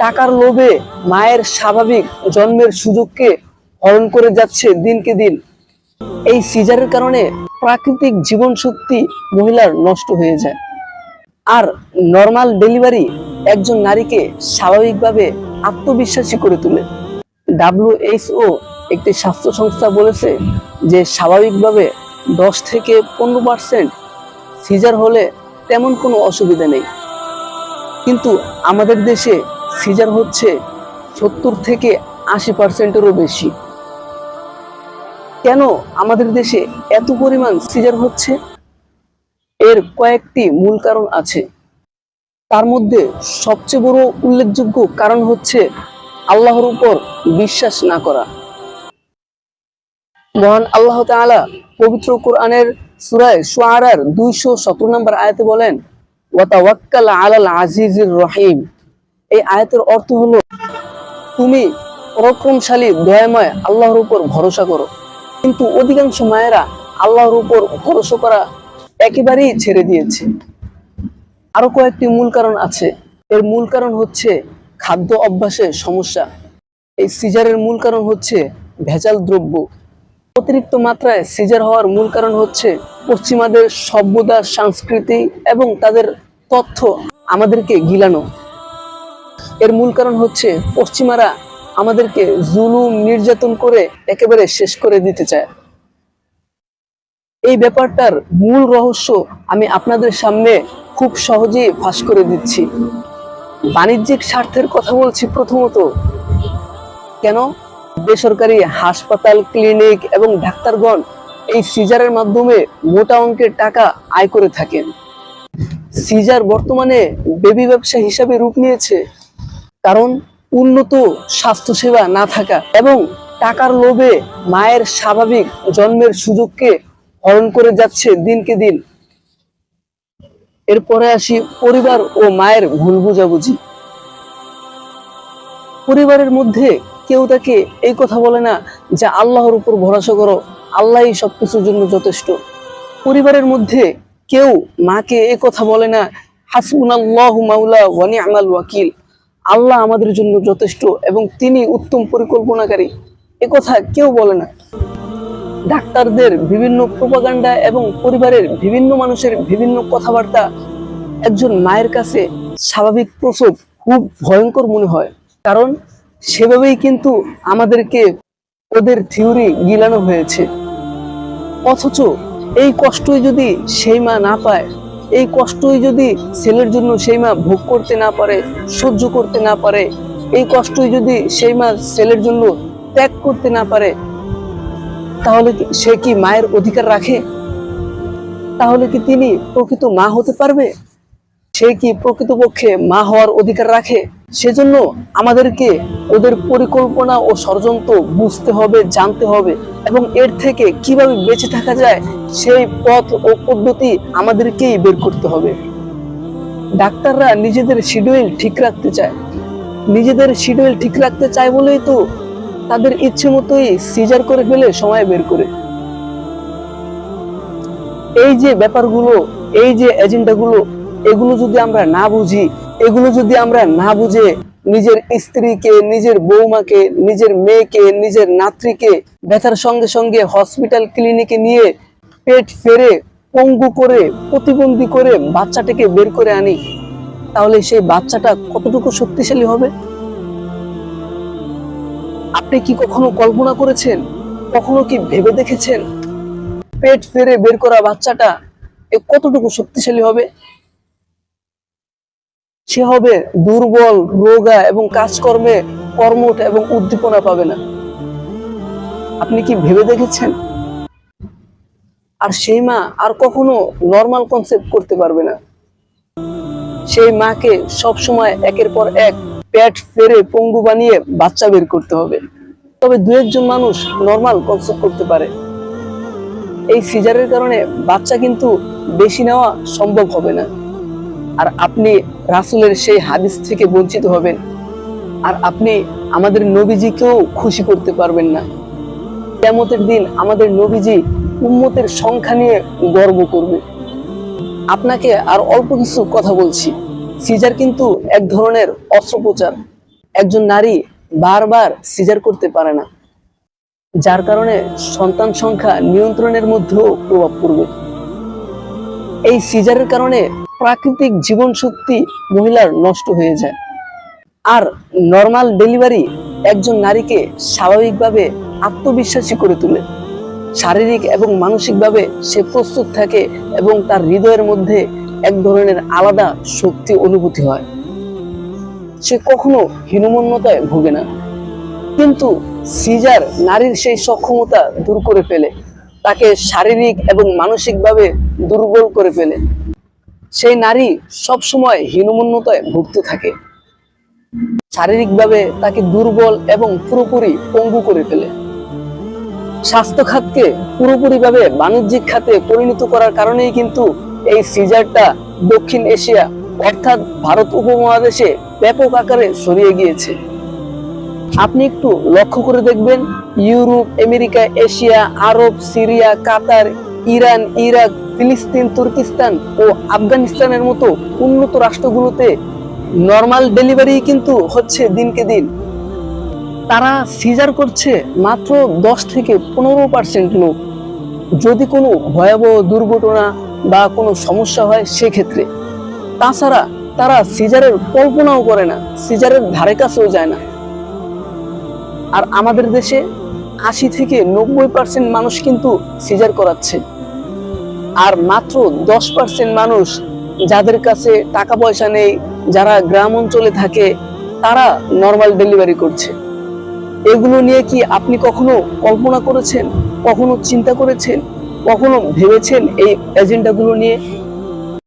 টাকার লোভে মায়ের স্বাভাবিক জন্মের সুযোগকে হরণ করে যাচ্ছে দিনকে দিন। এই সিজারের কারণে প্রাকৃতিক জীবন শক্তি মহিলার নষ্ট হয়ে যায়। আর নর্মাল ডেলিভারি একজন নারীকে স্বাভাবিকভাবে আত্মবিশ্বাসী করে তোলে। ডাব্লিউএইচও একটি স্বাস্থ্য সংস্থা বলেছে যে স্বাভাবিকভাবে দশ থেকে পনেরো পার্সেন্ট সিজার হলে তেমন কোনো অসুবিধা নেই। কিন্তু আমাদের দেশে সিজার হচ্ছে সত্তর থেকে আশি পার্সেন্টেরও বেশি। কেন আমাদের দেশে এত পরিমাণ সিজার হচ্ছে? এর কয়েকটি মূল কারণ আছে। তার মধ্যে সবচেয়ে বড় উল্লেখযোগ্য কারণ হচ্ছে আল্লাহর উপর বিশ্বাস না করা। মহান আল্লাহ তাআলা পবিত্র কোরআনের সূরায় শুআরার দুইশো সতেরো নম্বর আয়াতে বলেন ওয়াতাওয়াক্কাল আলাল আজিজির রহিম। এই আয়াতের অর্থ হলো, তুমি পরাক্রমশালী, দয়াময় আল্লাহর উপর ভরসা করো। কিন্তু অধিকাংশ মায়েরা আল্লাহর উপর ভরসা করা একেবারেই ছেড়ে দিয়েছে। আরও কয়েকটি মূল কারণ আছে। এর মূল কারণ হচ্ছে খাদ্য অভ্যাসের সমস্যা। এই সিজারের মূল কারণ হচ্ছে ভেজাল দ্রব্য। অতিরিক্ত মাত্রায় সিজার হওয়ার মূল কারণ হচ্ছে পশ্চিমাদের সভ্যতা, সংস্কৃতি এবং তাদের তথ্য আমাদেরকে গিলানো। এর মূল কারণ হচ্ছে পশ্চিমারা আমাদেরকে জুলুম, নির্যাতন করে একেবারে শেষ করে দিতে চায়। এই ব্যাপারটার মূল রহস্য আমি আপনাদের সামনে খুব সহজেই ফাঁস করে দিচ্ছি। বাণিজ্যিক স্বার্থের কথা বলছি প্রথমত। কেন? বেসরকারি হাসপাতাল, ক্লিনিক এবং ডাক্তারগণ এই সিজারের মাধ্যমে মোটা অঙ্কের টাকা আয় করে থাকেন। সিজার বর্তমানে বেবি ব্যবসা হিসাবে রূপ নিয়েছে। কারণ উন্নত স্বাস্থ্যসেবা না থাকা এবং টাকার লোভে মায়ের স্বাভাবিক জন্মের সুযোগকে হরণ করে যাচ্ছে দিনকে দিন। এরপরে আসি পরিবার ও মায়ের ভুল বুঝাবুঝি। পরিবারের মধ্যে কেউ তাকে এই কথা বলে না যে আল্লাহর উপর ভরসা করো, আল্লাহই সবকিছুর জন্য যথেষ্ট। পরিবারের মধ্যে কেউ মাকে এ কথা বলে না, হাসবুনাল্লাহু মাওলা ওয়া নি'মাল ওয়াকিল। আল্লাহ আমাদের জন্য যথেষ্ট এবং তিনি উত্তম পরিকল্পনাকারী। কথা কেউ বলে না। ডাক্তারদের বিভিন্ন প্রোপাগান্ডা এবং পরিবারের বিভিন্ন মানুষের বিভিন্ন কথাবার্তা একজন মায়ের কাছে স্বাভাবিক প্রসব খুব ভয়ঙ্কর মনে হয়। কারণ সেভাবেই কিন্তু আমাদেরকে ওদের থিওরি গিলানো হয়েছে। অথচ এই কষ্টই যদি সেই মা না পায় এই কষ্টই যদি ছেলের জন্য সেই মা ভোগ করতে না পারে, সহ্য করতে না পারে, এই কষ্টই যদি সেই মা ছেলের জন্য ত্যাগ করতে না পারে, তাহলে সে কি মায়ের অধিকার রাখে? তাহলে কি তিনি প্রকৃত মা হতে পারবে? সে কি প্রকৃতপক্ষে মা হওয়ার অধিকার রাখে? সেজন্য আমাদেরকে ওদের পরিকল্পনা ও ষড়যন্ত্র বুঝতে হবে, জানতে হবে এবং এর থেকে কীভাবে বেঁচে থাকা যায় সেই পথ ও পদ্ধতি আমাদেরকেই বের করতে হবে। ডাক্তাররা নিজেদের শিডিউল ঠিক রাখতে চায়। নিজেদের শিডিউল ঠিক রাখতে চায় বলেই তো তাদের ইচ্ছে মতোই সিজার করে ফেলে সময় বের করে। এই যে ব্যাপারগুলো, এই যে এজেন্ডাগুলো এগুলো যদি আমরা না বুঝি এগুলো যদি আমরা না বুঝে নিজের স্ত্রীকে, নিজের বৌমাকে, নিজের মেয়েকে, নিজের নাতৃকে ব্যথার সঙ্গে সঙ্গে হসপিটাল ক্লিনিকে নিয়ে পেট ফেরে, পঙ্গু করে, প্রতিবন্ধী করে বাচ্চাটাকে বের করে আনি, তাহলে সেই বাচ্চাটা কতটুকু শক্তিশালী হবে? আপনি কি কখনো কল্পনা করেছেন? কখনো কি ভেবে দেখেছেন? পেট ফেরে বের করা বাচ্চাটা এ কতটুকু শক্তিশালী হবে? সে হবে দুর্বল, রোগা এবং কাজকর্মে কর্মঠ এবং উদ্দীপনা পাবে না। আপনি কি ভেবে দেখেছেন? আর সেই মা আর কখনো নর্মাল কনসেপ্ট করতে পারবে না। সেই মাকে সব সময় একের পর এক প্যাট ফেরে পঙ্গু বানিয়ে বাচ্চা বের করতে হবে। তবে দু একজন মানুষ নর্মাল কনসেপ্ট করতে পারে। এই সিজারের কারণে বাচ্চা কিন্তু বেশি নেওয়া সম্ভব হবে না। আর আপনি রাসুলের সেই হাদিস থেকে বঞ্চিত হবেন। আর আপনি আমাদের নবীজিকেও খুশি করতে পারবেন না। কেমতের দিন আমাদের নবীজি উম্মতের সংখ্যা নিয়ে গর্ব করবে। আপনাকে আর অল্প কিছু কথা বলছি। সিজার কিন্তু এক ধরনের অস্ত্রোপচার। একজন নারী বারবার সিজার করতে পারে না। যার কারণে সন্তান সংখ্যা নিয়ন্ত্রণের মধ্যেও প্রভাব পড়বে। এই সিজারের কারণে প্রাকৃতিক জীবন শক্তি মহিলার নষ্ট হয়ে যায়। আর নর্মাল ডেলিভারি একজন নারীকে স্বাভাবিকভাবে আত্মবিশ্বাসী করে তোলে। শারীরিক এবং মানসিকভাবে সে প্রস্তুত থাকে এবং তার হৃদয়ের মধ্যে এক ধরনের আলাদা শক্তি অনুভূতি হয়। সে কখনো হীনমন্যতায় ভোগে না। কিন্তু সিজার নারীর সেই সক্ষমতা দূর করে ফেলে। তাকে শারীরিক এবং মানসিকভাবে দুর্বল করে ফেলে। সেই নারী সব সময় হীনমন্যতায় ভুগতে থাকে। শারীরিকভাবে তাকে দুর্বল এবং পুরোপুরি পঙ্গু করে ফেলে। স্বাস্থ্য খাতকে পুরোপুরিভাবে বাণিজ্যিক খাতে পরিণত করার কারণেই কিন্তু এই সিজারটা দক্ষিণ এশিয়া অর্থাৎ ভারত উপমহাদেশে ব্যাপক আকারে ছড়িয়ে গিয়েছে। আপনি একটু লক্ষ্য করে দেখবেন, Europe, America, Asia, Arab, Syria, Qatar Iran, Iraq, ফিলিস্তিন, তুর্কিস্তান ও আফগানিস্তানের মতো উন্নত রাষ্ট্রগুলোতে নর্মাল ডেলিভারি কিন্তু হচ্ছে দিনকে দিন। তারা সিজার করছে মাত্র দশ থেকে পনেরো পার্সেন্ট লোক। যদি কোনো ভয়াবহ দুর্ঘটনা বা কোনো সমস্যা হয় সেক্ষেত্রে। তাছাড়া তারা সিজারের কল্পনাও করে না সিজারের ধারে কাছেও যায় না। আর আমাদের দেশে আশি থেকে নব্বই পার্সেন্ট মানুষ কিন্তু সিজার করাচ্ছে। আর মাত্র দশ পার্সেন্ট মানুষ যাদের কাছে টাকা পয়সা নেই, যারা গ্রাম অঞ্চলে থাকে, তারা নর্মাল ডেলিভারি করছে। এগুলো নিয়ে কি আপনি কখনো কল্পনা করেছেন? কখনো চিন্তা করেছেন? কখনো ভেবেছেন এই এজেন্ডাগুলো নিয়ে?